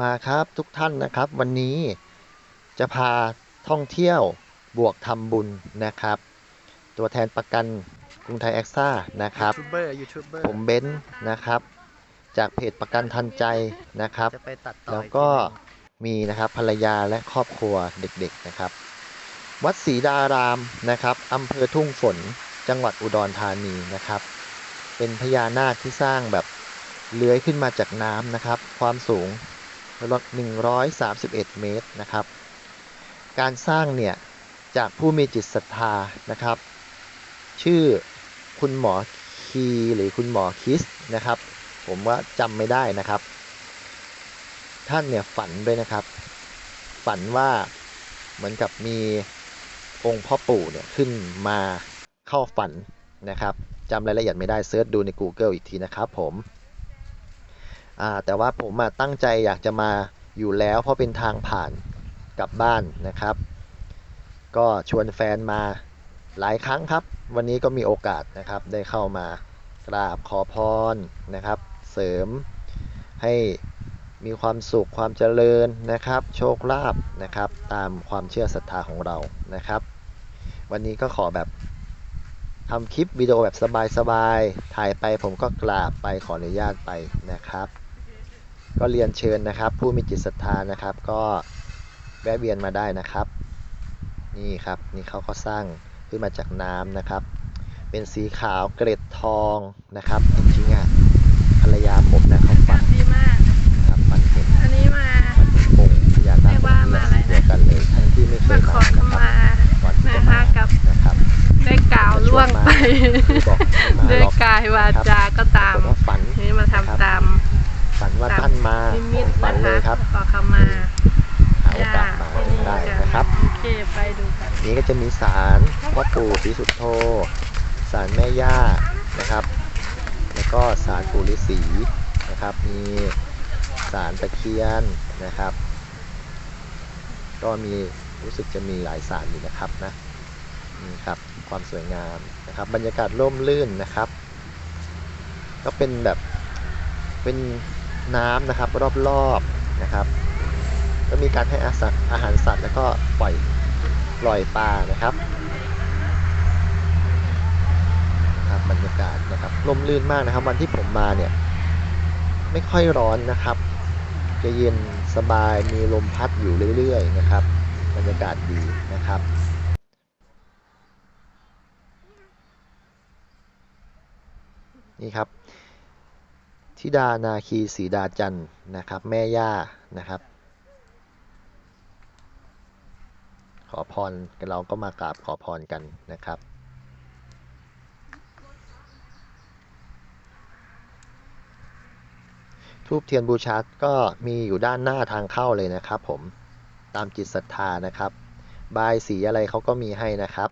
มาครับทุกท่านนะครับ วันนี้จะพาท่องเที่ยวบวกทำบุญนะครับ ตัวแทนประกันกรุงไทยแอคซ่านะครับยูทูบเบอร์ยูทูบเบอร์ผมเบนซ์นะครับ จากเพจประกันทันใจนะครับจะไปตัดต่อแล้วอีก็ทีหนึ่งมีนะครับภรรยาและครอบครัวเด็กๆนะครับ วัดศรีดารามนะครับอำเภอทุ่งฝนจังหวัดอุดรธานีนะครับ เป็นพญานาคที่สร้างแบบเลื้อยขึ้นมาจากน้ำนะครับ ความสูง 131 เมตรนะครับ การสร้างเนี่ยจากผู้มีจิตศรัทธานะครับ ชื่อคุณหมอคีหรือคุณหมอคิสนะครับ ผมว่าจำไม่ได้นะครับ ท่านเนี่ยฝันด้วยนะครับ ฝันว่าเหมือนกับมีองค์พ่อปู่เนี่ยขึ้นมาเข้าฝันนะครับจำรายละเอียดไม่ได้เซิร์ชดูใน Google อีกทีนะครับผม แต่ว่าผมตั้งใจอยากจะมาอยู่แล้วเพราะเป็นทางผ่านกลับบ้านนะครับ ก็ชวนแฟนมาหลายครั้งครับ วันนี้ก็มีโอกาสนะครับได้เข้ามากราบขอพรนะครับ เสริมให้มีความสุขความเจริญนะครับ โชคลาภนะครับ ตามความเชื่อศรัทธาของเรานะครับ วันนี้ก็ขอแบบทำคลิปวิดีโอแบบสบายๆถ่ายไปผมก็กราบไปขออนุญาตไปนะครับ ก็เรียนเชิญนะครับ ผู้มีจิตศรัทธานะครับ ก็แวะเวียนมาได้นะครับ นี่ครับนี่เขาก็สร้างขึ้นมาจากน้ำนะครับ เป็นสีขาวเกร็ดทองนะครับจริงๆอะภรรยาผมนะเขาฝันดีมากนะครับฝันเห็นอันนี้มาฝันเห็นองค์พญานาคเรียกว่ามาอะไรนะเดียวกันเลยทั้งที่ไม่เคมายขมาอขนะครับมาก่อนที่นะจะคะมากับนะครับได้กล่าวล่วงไปคือบอกไม่มาด้วหยรอกกายวาจาก็ตามผมว่าฝันนี่มาทำตาม ฝันว่าท่านมานิผมิตมฝันนะเลคะยครับขอขมาหาโอกาสมาได้นะครับโอเคไปดูกันนี้ก็จะมีศาลพ่อปู่ศรีสุโธศาลแม่ย่านะครับ แล้วก็ศาลปู่ฤาษีนะครับ มีศาลตะเคียนนะครับ ก็มีรู้สึกจะมีหลายศาลอยู่นะครับนะนี่ครับความสวยงามนะครับ บรรยากาศร่มรื่นนะครับ ก็เป็นแบบเป็น น้ำนะครับรอบๆนะครับก็มีการให้อาสัตว์อาหารสัตว์แล้วก็ปล่อยปล่อยปลานะครับครับบรรยากาศนะครับร่มรื่นมากนะครับ วันที่ผมมาเนี่ยไม่ค่อยร้อนนะครับ จะเย็นสบายมีลมพัดอยู่เรื่อยๆนะครับ บรรยากาศดีนะครับนี่ครับ ทิดานาคีสีดาจันนะครับ แม่ย่านะครับ ขอพรเราก็มากราบขอพรกันนะครับทูบเทียนบูชาก็มีอยู่ด้านหน้าทางเข้าเลยนะครับ ผมตามจิตศรัทธานะครับ บายสีอะไรเขาก็มีให้นะครับ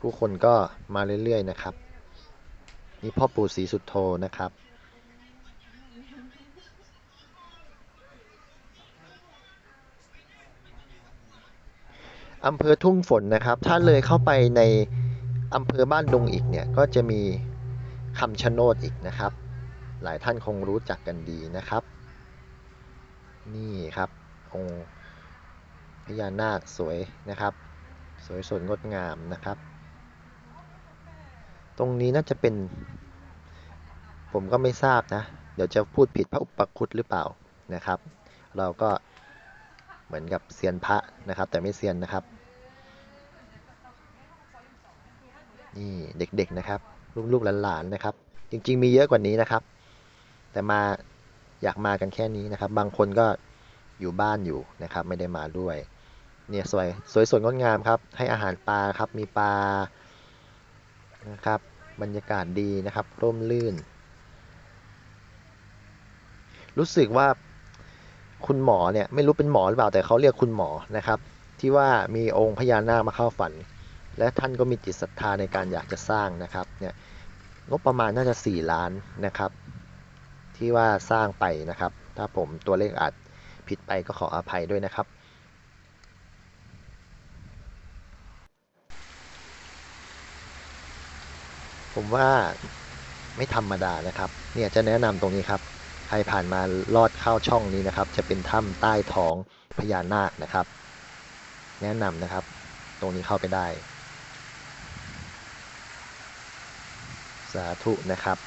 ผู้คนก็มาเรื่อยๆนะครับ นี่พ่อปู่ศรีสุดโทนะครับ อำเภอทุ่งฝนนะครับ ถ้าเลยเข้าไปในอำเภอบ้านดุงอีกเนี่ย ก็จะมีคำชะโนดอีกนะครับ หลายท่านคงรู้จักกันดีนะครับ นี่ครับ องค์พญานาคสวยนะครับ สวยสดงดงามนะครับ ตรงนี้น่าจะเป็น ผมก็ไม่ทราบนะ เดี๋ยวจะพูดผิดพระอุปคุตหรือเปล่านะครับ เราก็เหมือนกับเซียนพระนะครับ แต่ไม่เซียนนะครับ นี่เด็กๆนะครับ ลูกๆหลานๆนะครับ จริง ๆ มีเยอะกว่านี้นะครับ แต่มาอยากมากันแค่นี้นะครับ บางคนก็อยู่บ้านอยู่นะครับ ไม่ได้มาด้วย เนี่ยสวยสวยสดงดงามครับ ให้อาหารปลาครับ มีปลา นะครับ บรรยากาศดีนะครับ ร่มรื่น รู้สึกว่าคุณหมอเนี่ยไม่รู้เป็นหมอหรือเปล่าแต่เขาเรียกคุณหมอนะครับ ที่ว่ามีองค์พญานาคมาเข้าฝัน และท่านก็มีจิตศรัทธาในการอยากจะสร้างนะครับเนี่ยงบประมาณน่าจะ 4 ล้านนะครับ ที่ว่าสร้างไปนะครับ ถ้าผมตัวเลขอาจผิดไปก็ขออภัยด้วยนะครับ ผมว่าไม่ธรรมดานะครับ เนี่ยจะแนะนำตรงนี้ครับ ใครผ่านมาลอดเข้าช่องนี้นะครับ จะเป็นถ้ำใต้ท้องพญานาคนะครับ แนะนำนะครับ ตรงนี้เข้าไปได้ สาธุนะครับ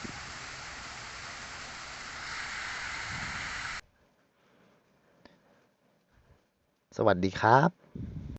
สวัสดีครับ